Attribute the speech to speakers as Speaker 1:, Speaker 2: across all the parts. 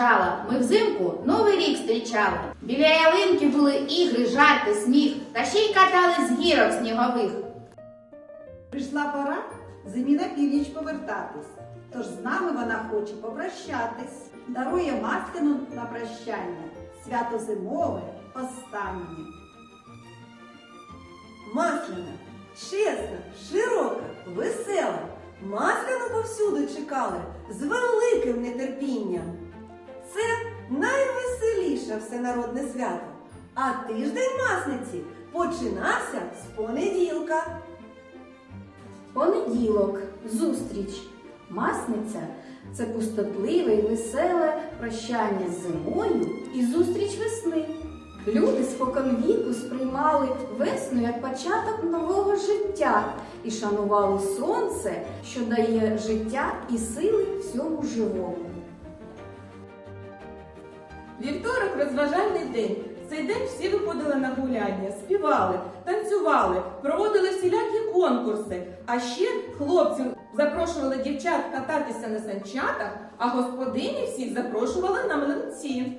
Speaker 1: бажала, ми взимку новий рік зустрічали. Біля ялинки були ігри, жарти, сміх, та ще й катали з гірок снігових.
Speaker 2: Прийшла пора зимі на північ повертатись. Тож з нами вона хоче попрощатись. Дарує Маскину на прощання. Свято зимове останнє.
Speaker 3: Масляна, чесна, широка, весела. Масляну повсюди чекали з великим нетерпінням. Це найвеселіше всенародне свято. А тиждень масниці починався з понеділка.
Speaker 4: Понеділок, зустріч. Масниця це пустотливе і веселе прощання з зимою і зустріч весни. Люди спокон віку сприймали весну як початок нового життя і шанували сонце, що дає життя і сили всьому живому.
Speaker 5: Вівторок розважальний день. Цей день всі виходили на гуляння, співали, танцювали, проводили всілякі конкурси. А ще хлопців запрошували дівчат кататися на санчатах, а господині всіх запрошували на млинці.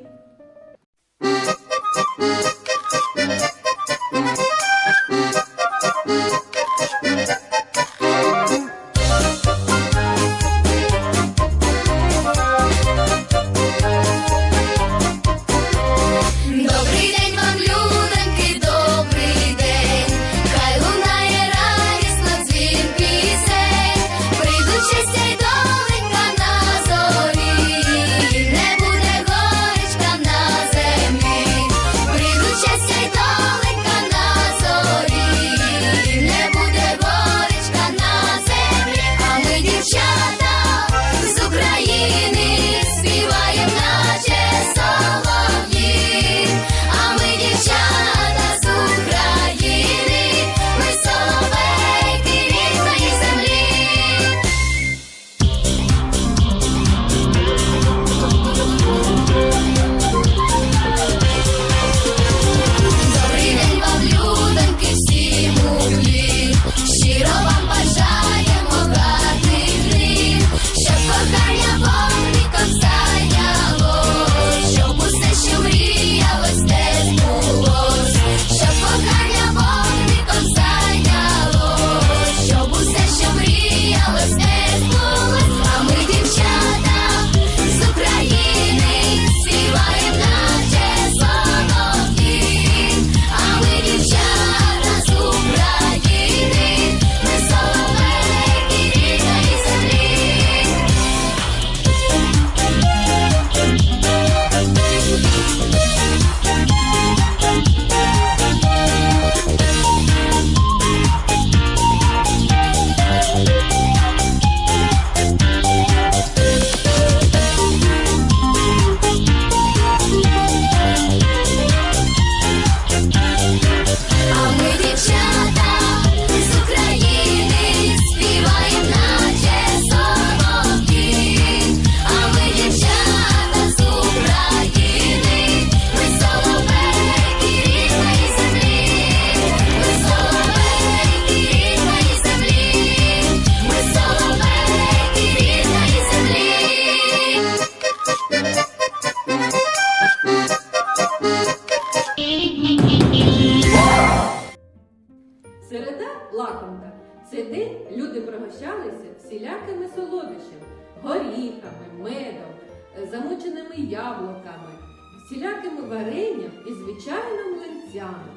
Speaker 5: Солодощами, горіхами, медом, е, замоченими яблуками, всілякими варенням і звичайно млинцями.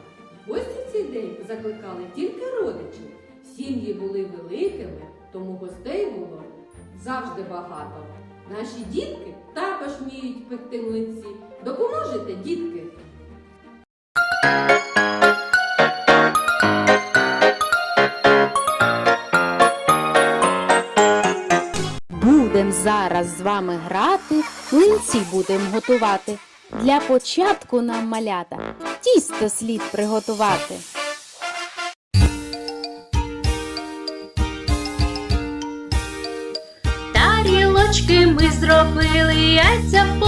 Speaker 5: Гості в цей день закликали тільки родичів. Сім'ї були великими, тому гостей було завжди багато. Наші дітки також вміють пекти млинці. Допоможете, дітки?
Speaker 6: Зараз з вами грати, млинці будемо готувати. Для початку нам малята тісто слід приготувати.
Speaker 7: Тарілочки ми зробили, яйця в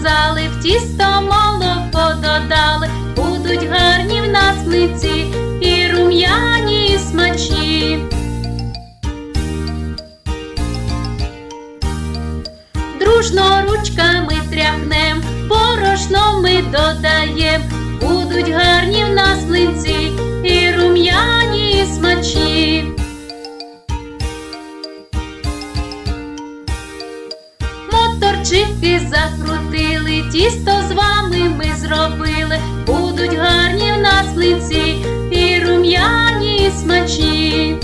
Speaker 7: намазали, в тісто молоко додали, будуть гарні в нас млинці і рум'яні, і смачні. Дружно ручками тряхнем, борошно ми додаєм, будуть гарні в нас млинці і рум'яні, тісто з вами ми зробили, будуть гарні в нас млинці і рум'яні, і смачні.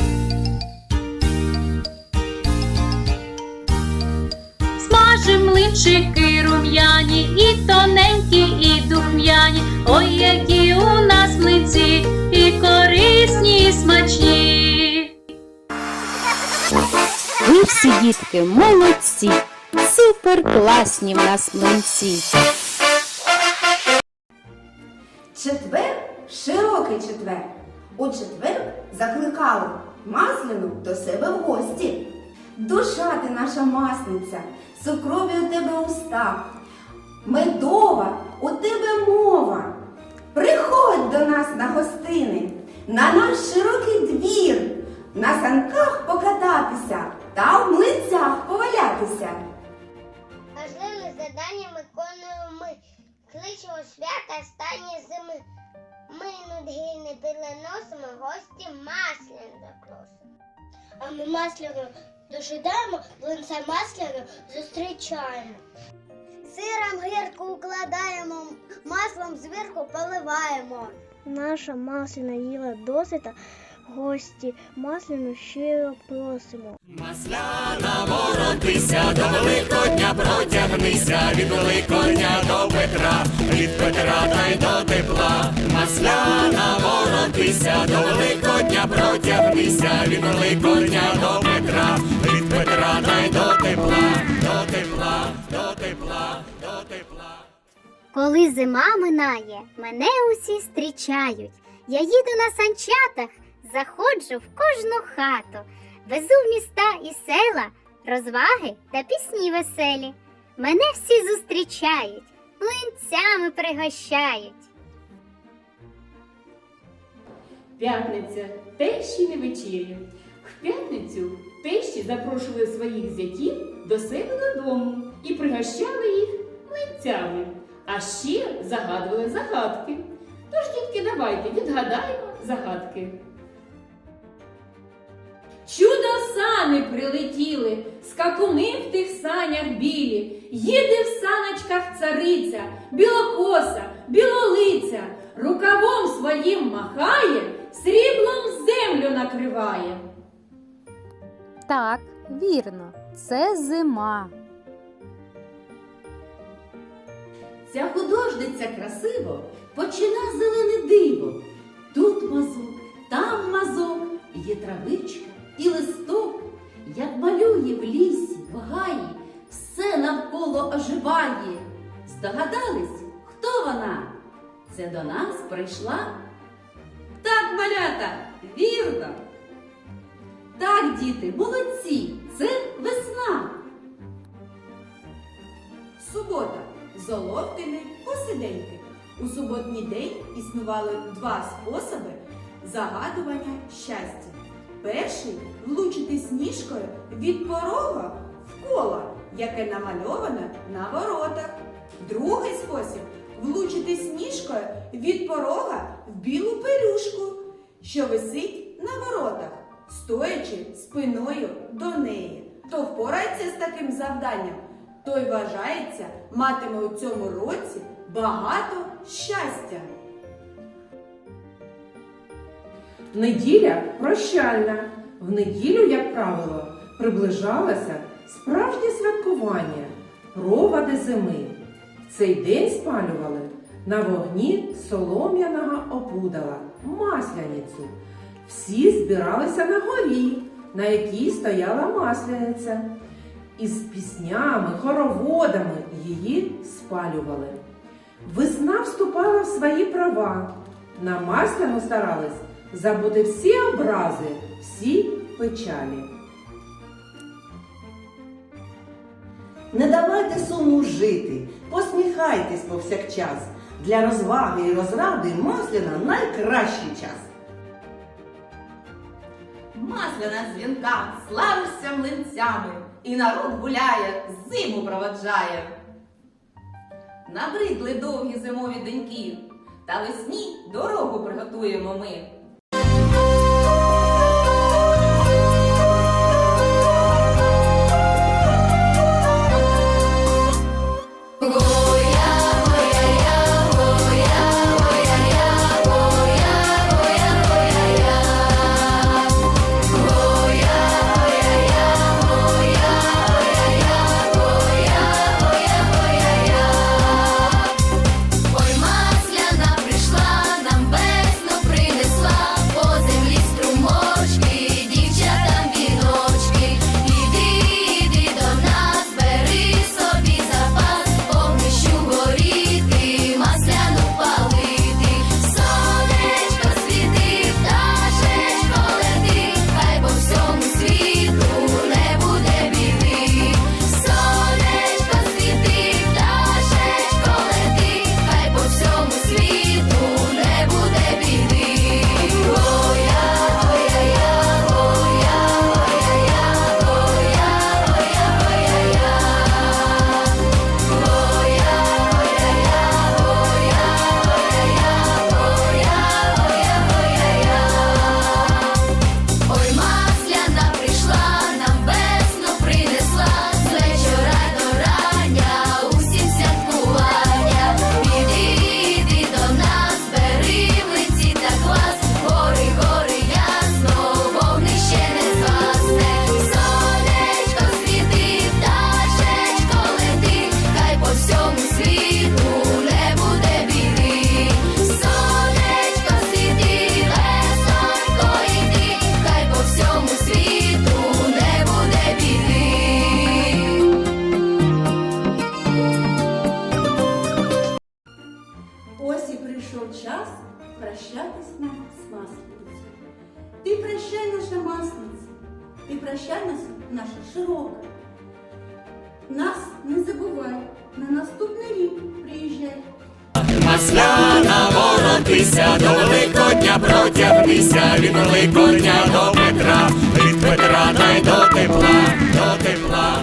Speaker 7: Смажим млинчики рум'яні, і тоненькі, і духм'яні. Ой, які у нас млинці, і корисні, і смачні.
Speaker 6: Ви всі дітки молодці, супер класні в нас млинці.
Speaker 8: Четвер широкий четвер. У четвер закликали масляну до себе в гості. Душа ти наша масниця, цукрові у тебе уста, медова у тебе мова. Приходь до нас на гостини, на наш широкий двір, на санках покататися та в млинцях повалятися.
Speaker 9: Завдання виконуємо ми. Кличемо свята останні зими. Ми нудги не переносимо, гості масляно запросимо. А ми масляно дожидаємо, блинця масляно зустрічаємо. Сиром гірку укладаємо, маслом зверху поливаємо. Наша масляна їла досита, гості масляну щиро просимо.
Speaker 10: Масляна воротися, до Великодня протягнися, від Великодня до Петра, від Петра та й до тепла. Масляна воротися, до Великодня протягнися, від Великодня до Петра, від Петра та й до тепла, до тепла, до тепла, до тепла.
Speaker 9: Коли зима минає, мене усі зустрічають. Я їду на санчатах, заходжу в кожну хату, везу в міста і села, розваги та пісні веселі. Мене всі зустрічають, млинцями пригощають.
Speaker 5: П'ятниця тещі не вечеря. В п'ятницю тещі запрошували своїх зятів до себе додому і пригощали їх млинцями, а ще загадували загадки. Тож, дітки, давайте відгадаємо загадки. Чудо сани прилетіли, скакуни в тих санях білі, їде в саночках цариця, білокоса, білолиця, рукавом своїм махає, сріблом землю накриває.
Speaker 6: Так, вірно, це зима.
Speaker 8: Ця художниця красиво почина зелене диво. Тут мазок, там мазок, є травичка і листок, як малює в лісі, в гаї, все навколо оживає. Здогадались, хто вона? Це до нас прийшла? Так, малята, вірно. Так, діти, молодці, це весна.
Speaker 3: Субота. Золотини, посиденьки. У суботній день існували два способи загадування щастя. Перший влучити сніжкою від порога в коло, яке намальоване на воротах. Другий спосіб влучити сніжкою від порога в білу пелюшку, що висить на воротах, стоячи спиною до неї. Хто впорається з таким завданням, той вважається, матиме у цьому році багато щастя.
Speaker 11: Неділя прощальна. В неділю, як правило, приближалося справжнє святкування, проводи зими. В цей день спалювали на вогні солом'яного опудала, масляницю. Всі збиралися на горі, на якій стояла масляниця. І з піснями, хороводами її спалювали. Весна вступала в свої права. На масляну старались забути всі образи, всі печалі.
Speaker 12: Не давайте суму жити, посміхайтесь повсякчас. Для розваги і розради масляна найкращий час.
Speaker 5: Масляна дзвінка, славишся млинцями, і народ гуляє, зиму проводжає. Набридли довгі зимові деньки, та весні дорогу приготуємо ми.
Speaker 2: Ти прощай, наша масниця, ти прощай нас, наша широка. Нас не забувай, на наступний рік приїжджай.
Speaker 10: Масляна воротися, до Великодня протягнися, від Великодня до Петра, від Петра дай до тепла, до тепла.